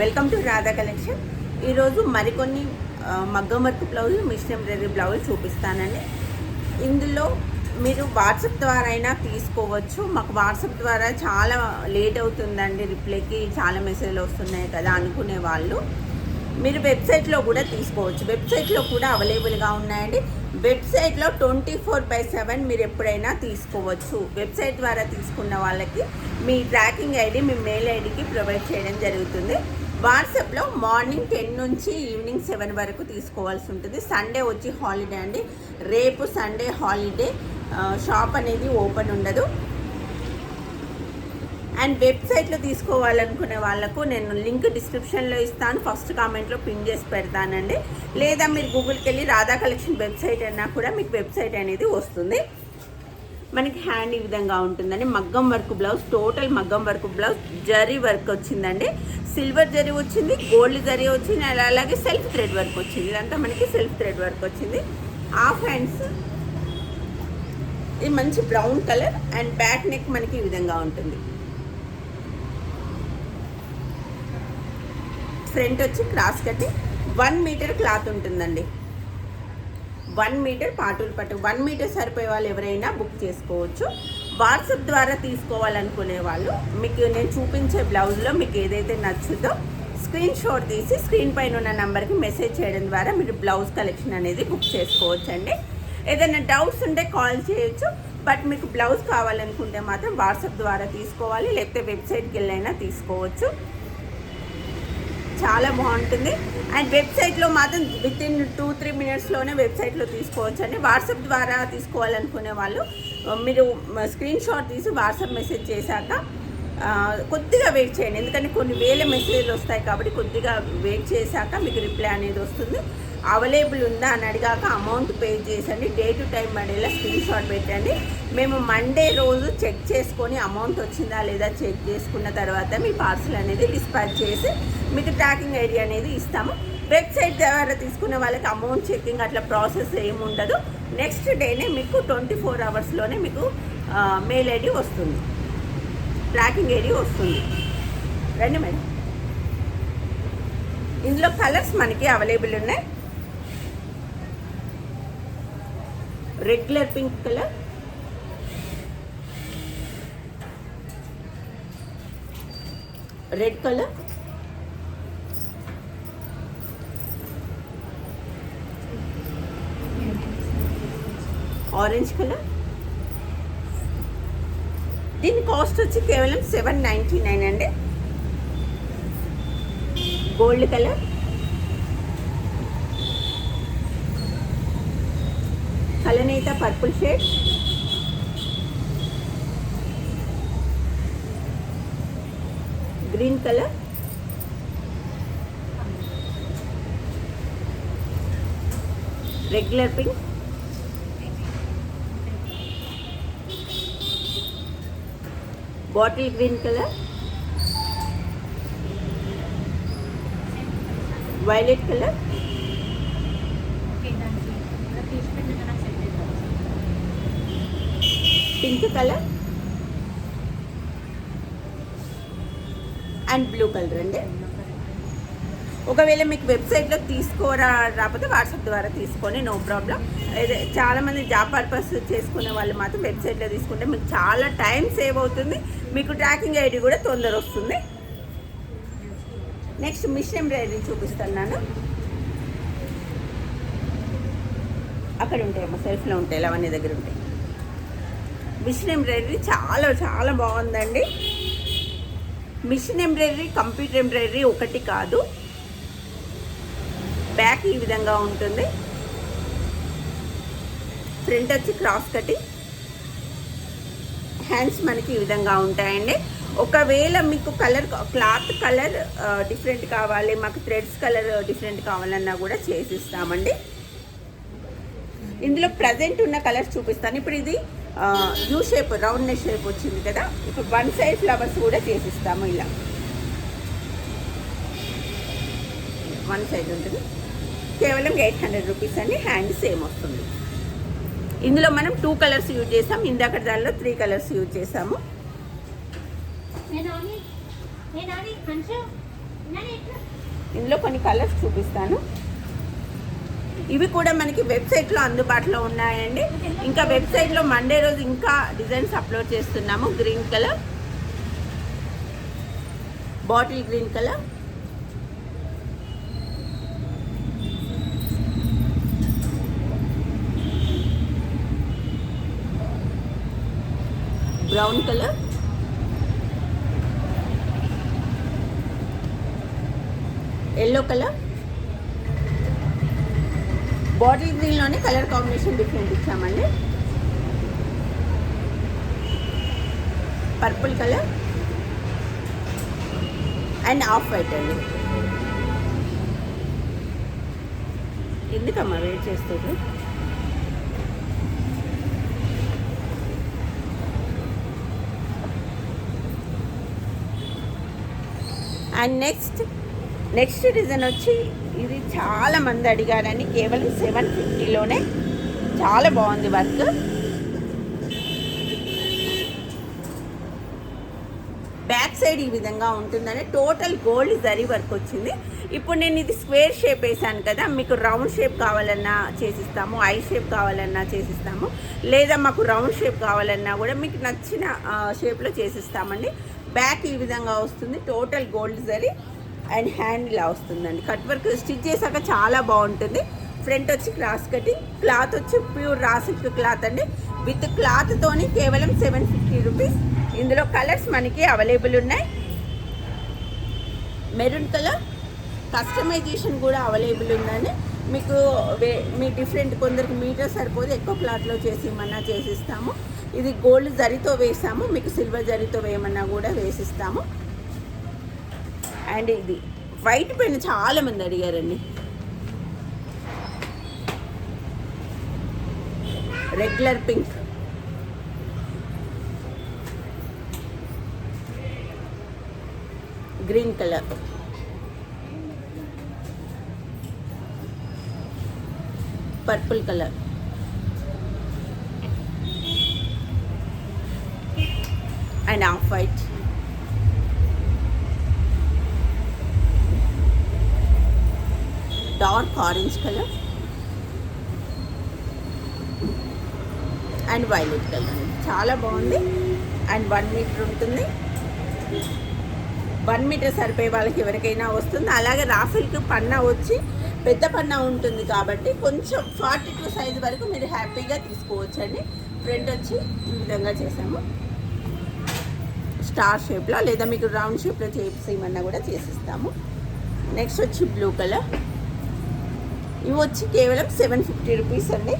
Welcome to Radha collection ఈరోజు మరికొన్ని మగ్గం work blouse machine embroidery blouse చూపిస్తానండి. ఇందులో మీరు వాట్సాప్ ద్వారా అయినా తీసుకోవచ్చు. మాకు వాట్సాప్ ద్వారా చాలా లేట్ అవుతుందండి రిప్లైకి చాలా మెసేజ్లు వస్తున్నాయి కదా అనుకునే వాళ్ళు. మీరు వెబ్సైట్లో కూడా తీసుకోవచ్చు. వెబ్సైట్లో కూడా అవైలబుల్గా ఉన్నాయండి. వెబ్సైట్లో ట్వంటీ ఫోర్ బై సెవెన్ మీరు ఎప్పుడైనా తీసుకోవచ్చు. వెబ్సైట్ ద్వారా తీసుకున్న వాళ్ళకి మీ ట్రాకింగ్ ఐడి మీ మెయిల్ ఐడికి ప్రొవైడ్ చేయడం జరుగుతుంది. వాట్సాప్లో మార్నింగ్ టెన్ నుంచి ఈవినింగ్ సెవెన్ వరకు తీసుకోవాల్సి ఉంటుంది. సండే వచ్చి హాలిడే అండి. రేపు సండే హాలిడే. షాప్ అనేది ఓపెన్ ఉండదు. అండ్ వెబ్సైట్లో తీసుకోవాలనుకునే వాళ్ళకు నేను లింక్ డిస్క్రిప్షన్లో ఇస్తాను. ఫస్ట్ కామెంట్లో పిన్ చేసి పెడతానండి. లేదా మీరు గూగుల్కి వెళ్ళి రాధా కలెక్షన్ వెబ్సైట్ అయినా కూడా మీకు వెబ్సైట్ అనేది వస్తుంది. మనకి హ్యాండ్ ఈ విధంగా ఉంటుందండి. మగ్గం వర్క్ బ్లౌజ్ టోటల్ మగ్గం వర్క్ బ్లౌజ్ జరీ వర్క్ వచ్చిందండి. సిల్వర్ జరీ వచ్చింది గోల్డ్ జరీ వచ్చింది అలాగే సెల్ఫ్ థ్రెడ్ వర్క్ వచ్చింది. ఇదంతా మనకి సెల్ఫ్ థ్రెడ్ వర్క్ వచ్చింది. హాఫ్ హ్యాండ్స్ ఇది మంచి brown colour and back neck మనకి ఈ విధంగా ఉంటుంది. ఫ్రంట్ వచ్చి క్రాస్ కట్టి వన్ మీటర్ క్లాత్ ఉంటుందండి. వన్ మీటర్ పాటులు పట్టు. వన్ మీటర్ సరిపోయే వాళ్ళు ఎవరైనా బుక్ చేసుకోవచ్చు. వాట్సాప్ ద్వారా తీసుకోవాలనుకునే వాళ్ళు మీకు నేను చూపించే బ్లౌజ్లో మీకు ఏదైతే నచ్చుతో స్క్రీన్ షాట్ తీసి స్క్రీన్ పైన ఉన్న నెంబర్కి మెసేజ్ చేయడం ద్వారా మీరు బ్లౌజ్ కలెక్షన్ అనేది బుక్ చేసుకోవచ్చు అండి ఏదైనా డౌట్స్ ఉంటే కాల్ చేయొచ్చు. బట్ మీకు బ్లౌజ్ కావాలనుకుంటే మాత్రం వాట్సాప్ ద్వారా తీసుకోవాలి. లేకపోతే వెబ్సైట్కి వెళ్ళైనా తీసుకోవచ్చు. చాలా బాగుంటుంది. అండ్ వెబ్సైట్లో మాత్రం విత్ ఇన్ టూ త్రీ మినిట్స్లోనే వెబ్సైట్లో తీసుకోవచ్చు అండి వాట్సాప్ ద్వారా తీసుకోవాలనుకునే వాళ్ళు మీరు స్క్రీన్ షాట్ తీసి వాట్సాప్ మెసేజ్ చేశాక కొద్దిగా వెయిట్ చేయండి. ఎందుకంటే కొన్ని వేల మెసేజ్లు వస్తాయి కాబట్టి కొద్దిగా వెయిట్ చేశాక మీకు రిప్లై అనేది వస్తుంది. అవైలబుల్ ఉందా అని అడిగాక అమౌంట్ పే చేసండి డే టు టైం పడేలా స్క్రీన్ షాట్ పెట్టండి. మేము మండే రోజు చెక్ చేసుకొని అమౌంట్ వచ్చిందా లేదా చెక్ చేసుకున్న తర్వాత మీ పార్సల్ అనేది డిస్పాచ్ చేసి మీకు ట్రాకింగ్ ఐడి అనేది ఇస్తాము. వెబ్సైట్ ద్వారా తీసుకున్న వాళ్ళకి అమౌంట్ చెకింగ్ అట్లా ప్రాసెస్ ఏమి ఉండదు నెక్స్ట్ డేనే మీకు ట్వంటీ ఫోర్ అవర్స్లోనే మీకు మెయిల్ ఐడి వస్తుంది. ట్రాకింగ్ ఐడి వస్తుంది. రండి మేడం. ఇందులో కలర్స్ మనకి అవైలబుల్ ఉన్నాయి. Regular pink colour. Red colour. Orange colour. దీని కాస్ట్ వచ్చి కేవలం సెవెన్ నైంటీ నైన్ అండి. Gold colour. కలనేత purple shade. Green colour. Regular pink. Bottle green colour. Violet colour. Pink colour and blue colour అండి. ఒకవేళ మీకు వెబ్సైట్లో తీసుకోరా రాకపోతే వాట్సాప్ ద్వారా తీసుకొని నో ప్రాబ్లం అయితే చాలామంది జాబ్ పర్పస్ చేసుకునే వాళ్ళు మాత్రం వెబ్సైట్లో తీసుకుంటే మీకు చాలా టైం సేవ్ అవుతుంది. మీకు ట్రాకింగ్ ఐడి కూడా తొందర వస్తుంది. నెక్స్ట్ మిషన్ ఎంబ్రాయిడరీ చూపిస్తున్నాను. అక్కడ ఉంటాయమ్మా సెల్ఫ్లో ఉంటాయి లవన్నీ దగ్గర ఉంటాయి. మిషన్ ఎంబ్రాయిడరీ చాలా చాలా బాగుందండి. మిషన్ ఎంబ్రాయిడరీ కంప్యూటర్ ఎంబ్రాయిడరీ ఒకటి కాదు. బ్యాక్ ఈ విధంగా ఉంటుంది. ఫ్రంట్ వచ్చి క్రాస్ కటింగ్ హ్యాండ్స్ మనకి ఈ విధంగా ఉంటాయండి. ఒకవేళ మీకు కలర్ క్లాత్ కలర్ డిఫరెంట్ కావాలి మాకు థ్రెడ్స్ కలర్ డిఫరెంట్ కావాలన్నా కూడా చేసిస్తామండి. ఇందులో ప్రజెంట్ ఉన్న కలర్స్ చూపిస్తాను. ఇప్పుడు ఇది యూ షేప్ రౌండ్ షేప్ వచ్చింది కదా. ఇప్పుడు వన్ సైడ్ ఫ్లవర్స్ కూడా చేసిస్తాము ఇలా. వన్ సైడ్ ఉంటుంది. కేవలం ఎయిట్ హండ్రెడ్ రూపీస్ అండి హ్యాండ్ సేమ్ వస్తుంది. ఇందులో మనం టూ కలర్స్ యూజ్ చేసాం ఇందాక దానిలో త్రీ కలర్స్ యూజ్ చేసాము. ఇందులో కొన్ని కలర్స్ చూపిస్తాను. ఇవి కూడా మనకి వెబ్సైట్లో అందుబాటులో ఉన్నాయండి. ఇంకా వెబ్సైట్లో మండే రోజు ఇంకా డిజైన్స్ అప్లోడ్ చేస్తున్నాము. Green colour. Bottle green colour. Brown colour. Yellow colour. Bottle గ్రీన్లోనే colour combination different ఇచ్చామండి. Purple colour. And off white అండి. ఎందుకమ్మా వెయిట్ చేస్తుంది అండ్ నెక్స్ట్ నెక్స్ట్ డిజైన్ వచ్చి ఇది చాలా మంది అడిగారని కేవలం సెవెన్ ఫిఫ్టీలోనే చాలా బాగుంది వర్క్. బ్యాక్ సైడ్ ఈ విధంగా ఉంటుందని టోటల్ గోల్డ్ జరీ వర్క్ వచ్చింది. ఇప్పుడు నేను ఇది స్క్వేర్ షేప్ వేసాను కదా మీకు రౌండ్ షేప్ కావాలన్నా చేసిస్తాము ఐ షేప్ కావాలన్నా చేసిస్తాము లేదా మాకు రౌండ్ షేప్ కావాలన్నా కూడా మీకు నచ్చిన షేప్లో చేసిస్తామండి. బ్యాక్ ఈ విధంగా వస్తుంది total gold zari. And hand ఇలా వస్తుందండి. కట్ వర్క్ స్టిచ్ చేశాక చాలా బాగుంటుంది. ఫ్రంట్ వచ్చి క్రాస్ కటింగ్ క్లాత్ వచ్చి ప్యూర్ రా సిల్క్ క్లాత్ అండి. విత్ క్లాత్తోని కేవలం సెవెన్ ఫిఫ్టీ రూపీస్. ఇందులో కలర్స్ మనకి అవైలబుల్ ఉన్నాయి. మెరూన్ కలర్ కస్టమైజేషన్ కూడా అవైలబుల్ ఉందండి. మీకు వే మీ డిఫరెంట్ కొందరికి మీటర్ సరిపోదు. ఎక్కువ క్లాత్లో చేసి ఇమ్మన్నా చేసిస్తాము. ఇది గోల్డ్ జరితో వేసాము. మీకు సిల్వర్ జరీతో వేయమన్నా కూడా వేసిస్తాము. అండ్ ఇది వైట్ పెన్ చాలా మంది అడిగారండి. Regular pink green colour purple colour and off white dark orange colour and violet colour. చాలా బాగుంది. అండ్ వన్ మీటర్ ఉంటుంది. వన్ మీటర్ సరిపోయే వాళ్ళకి ఎవరికైనా వస్తుంది. అలాగే రాఫిల్కి పన్నా వచ్చి పెద్ద పన్నా ఉంటుంది కాబట్టి కొంచెం ఫార్టీ టూ సైజ్ వరకు మీరు హ్యాపీగా తీసుకోవచ్చు అండి ఫ్రంట్ వచ్చి ఈ విధంగా చేసాము. స్టార్ షేప్లో లేదా మీకు రౌండ్ షేప్లో చేసేయమన్నా కూడా చేసిస్తాము. నెక్స్ట్ వచ్చి బ్లూ కలర్. ఇవి వచ్చి కేవలం సెవెన్ ఫిఫ్టీ రూపీస్ అండి.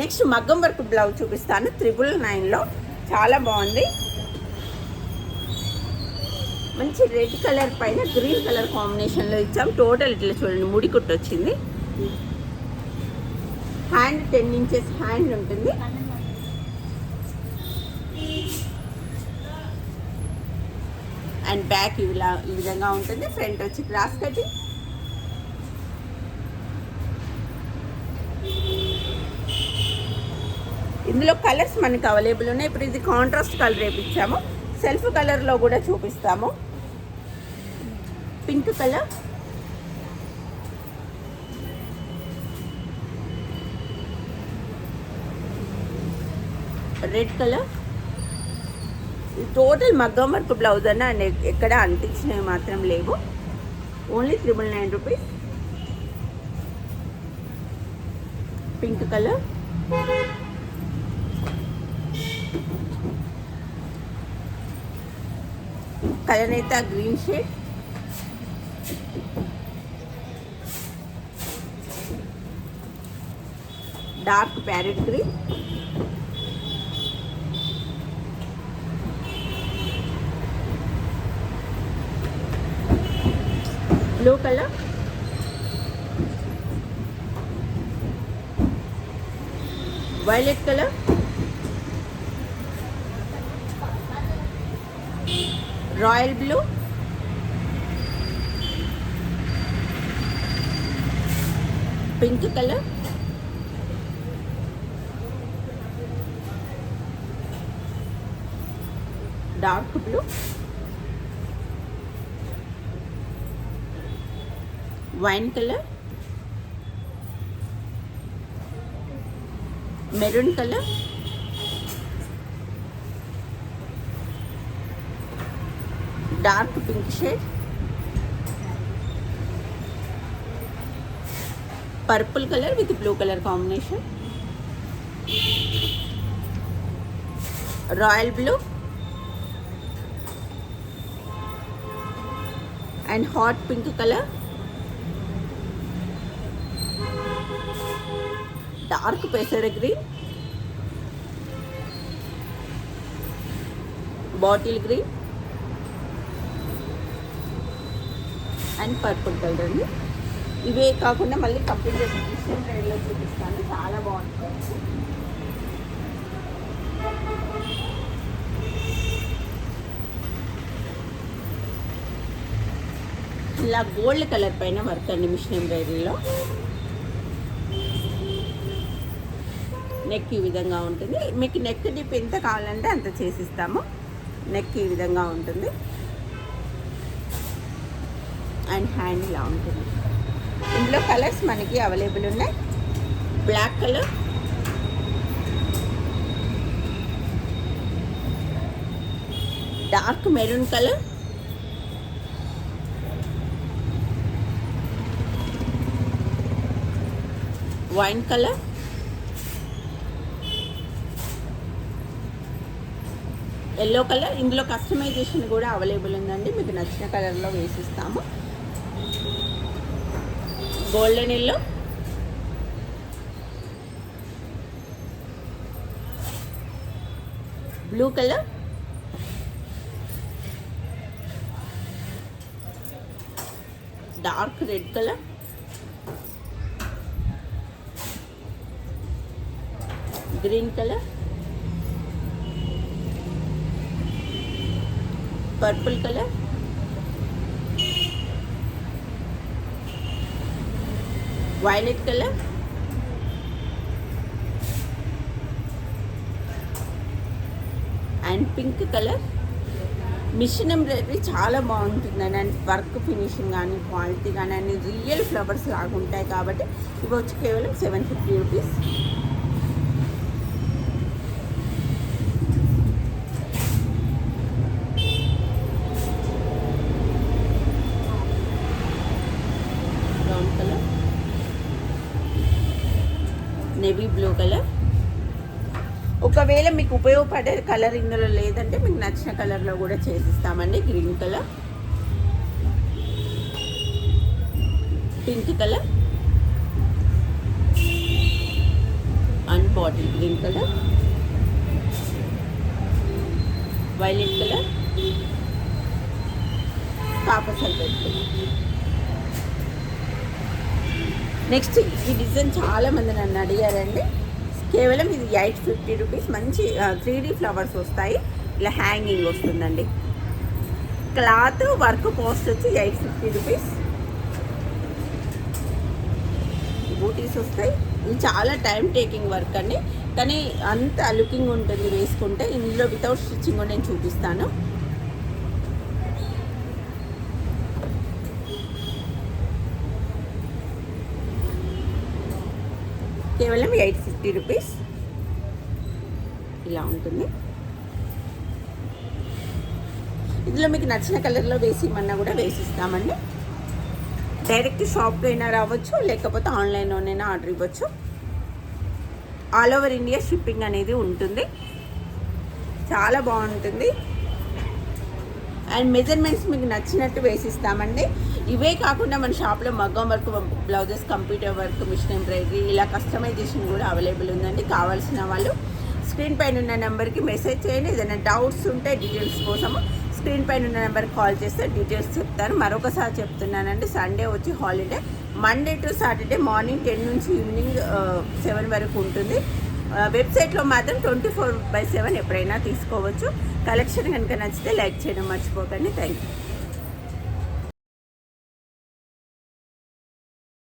నెక్స్ట్ మగ్గం వర్క్ బ్లౌజ్ చూపిస్తాను. త్రిబుల్ నైన్లో. చాలా బాగుంది. మంచి రెడ్ కలర్ పైన గ్రీన్ కలర్ కాంబినేషన్లో ఇచ్చాం. టోటల్ ఇట్లా చూడండి ముడి కుట్టు వచ్చింది. హ్యాండ్ టెన్ ఇంచెస్ హ్యాండ్ ఉంటుంది. అండ్ బ్యాక్ ఇలా ఈ విధంగా ఉంటుంది. ఫ్రంట్ వచ్చి క్రాస్ కటింగ్ ఇందులో కలర్స్ మనకి అవైలబుల్ ఉన్నాయి. ఇప్పుడు ఇది కాంట్రాస్ట్ కలర్ వేపించాము సెల్ఫ్ కలర్లో కూడా చూపిస్తాము. Pink colour. Red colour. Total మగ్గం వర్క్ బ్లౌజ్ అన్న అండ్ ఎక్కడ అంటించినవి మాత్రం లేవు. Only triple nine rupees pink colour కలనేత green shade dark parrot green blue colour violet colour royal blue pink colour dark blue wine colour maroon colour dark pink shade purple colour with blue colour combination royal blue and hot pink colour dark పెసర green bottle green and purple colour అండి. ఇవే కాకుండా మళ్ళీ complete different రేట్లో చూపిస్తాను. చాలా బాగుంటుంది ఇలా గోల్డ్ కలర్ పైన వర్క్ అండి మిషన్ ఎంబ్రాయిడరీలో నెక్ ఈ విధంగా ఉంటుంది. మీకు నెక్ డిప్ ఎంత కావాలంటే అంత చేసిస్తాము. నెక్ ఈ విధంగా ఉంటుంది. అండ్ హ్యాండ్ ఇలా ఉంటుంది. ఇందులో కలర్స్ మనకి అవైలబుల్ ఉన్నాయి. Black colour dark maroon colour wine colour yellow colour. ఇందులో కస్టమైజేషన్ కూడా అవైలబుల్ ఉందండి. మీకు నచ్చిన కలర్లో వేసిస్తాము. Golden yellow blue colour dark red colour green colour purple colour violet colour and pink colour machine embroidery చాలా బాగుంటుందండి అండ్ వర్క్ ఫినిషింగ్ కానీ quality కానీ అన్ని రియల్ ఫ్లవర్స్ లాగా ఉంటాయి కాబట్టి ఇవి వచ్చి కేవలం seven fifty rupees brown colour navy blue colour. ఒకవేళ మీకు ఉపయోగపడే కలర్ ఇందులో లేదంటే మీకు నచ్చిన కలర్లో కూడా చేసిస్తామండి green colour. Pink colour. And bottle green colour. Violet colour. Copper sulphate colour next ఈ డిజైన్ చాలా మంది నన్ను అడిగారండి. కేవలం ఇది ఎయిట్ ఫిఫ్టీ రూపీస్. మంచి త్రీ ఫ్లవర్స్ వస్తాయి. ఇలా హ్యాంగింగ్ వస్తుందండి. క్లాత్ వర్క్ కాస్ట్ వచ్చి ఎయిట్ ఫిఫ్టీ రూపీస్. బూటీస్ వస్తాయి. ఇది చాలా టైం టేకింగ్ వర్క్ అండి. కానీ అంత లుకింగ్ ఉంటుంది వేసుకుంటే. ఇందులో వితౌట్ స్టిచ్చింగ్ నేను చూపిస్తాను. కేవలం ఎయిట్ ఫిఫ్టీ రూపీస్. ఇలా ఉంటుంది. ఇందులో మీకు నచ్చిన కలర్లో వేసి ఇమ్మన్నా కూడా వేసిస్తామండి. డైరెక్ట్ షాప్లో అయినా రావచ్చు లేకపోతే ఆన్లైన్లోనైనా ఆర్డర్ ఇవ్వచ్చు. ఆల్ ఓవర్ ఇండియా షిప్పింగ్ అనేది ఉంటుంది. చాలా బాగుంటుంది. అండ్ మెజర్మెంట్స్ మీకు నచ్చినట్టు వేసిస్తామండి. ఇవే కాకుండా మన షాప్లో మగ్గం work blouses computer work machine embroidery ఇలా కస్టమైజేషన్ కూడా అవైలబుల్ ఉందండి. కావాల్సిన వాళ్ళు స్క్రీన్ పైన ఉన్న నెంబర్కి మెసేజ్ చేయండి. ఏదైనా డౌట్స్ ఉంటే డీటెయిల్స్ కోసము స్క్రీన్ పైన ఉన్న నెంబర్కి కాల్ చేస్తే డీటెయిల్స్ చెప్తాను. మరొకసారి చెప్తున్నానండి సండే వచ్చి holiday. Monday to Saturday morning ten నుంచి ఈవినింగ్ సెవెన్ వరకు ఉంటుంది. వెబ్సైట్లో మాత్రం ట్వంటీ ఫోర్ బై సెవెన్ ఎప్పుడైనా తీసుకోవచ్చు. కలెక్షన్ కనుక నచ్చితే లైక్ చేయడం మర్చిపోకండి. Thank you